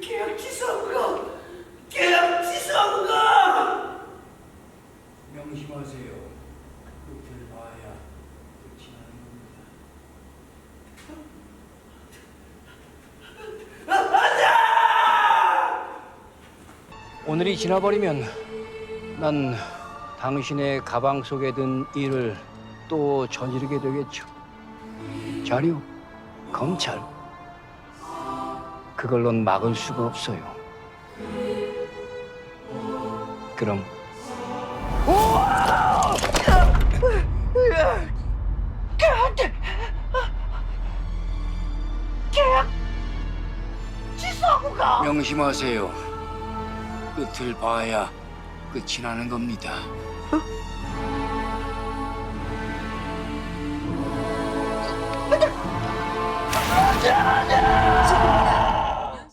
계약치 선거! 계약치 선거! 명심하세요. 끝을 봐야 끝이 나는 겁니다. 오늘이 지나버리면 난 당신의 가방 속에 든 일을 또 저지르게 되겠죠. 자료, 검찰. 그걸론 막을 수가 없어요. 그럼! 명심하세요. 끝을 봐야 끝이 나는 겁니다.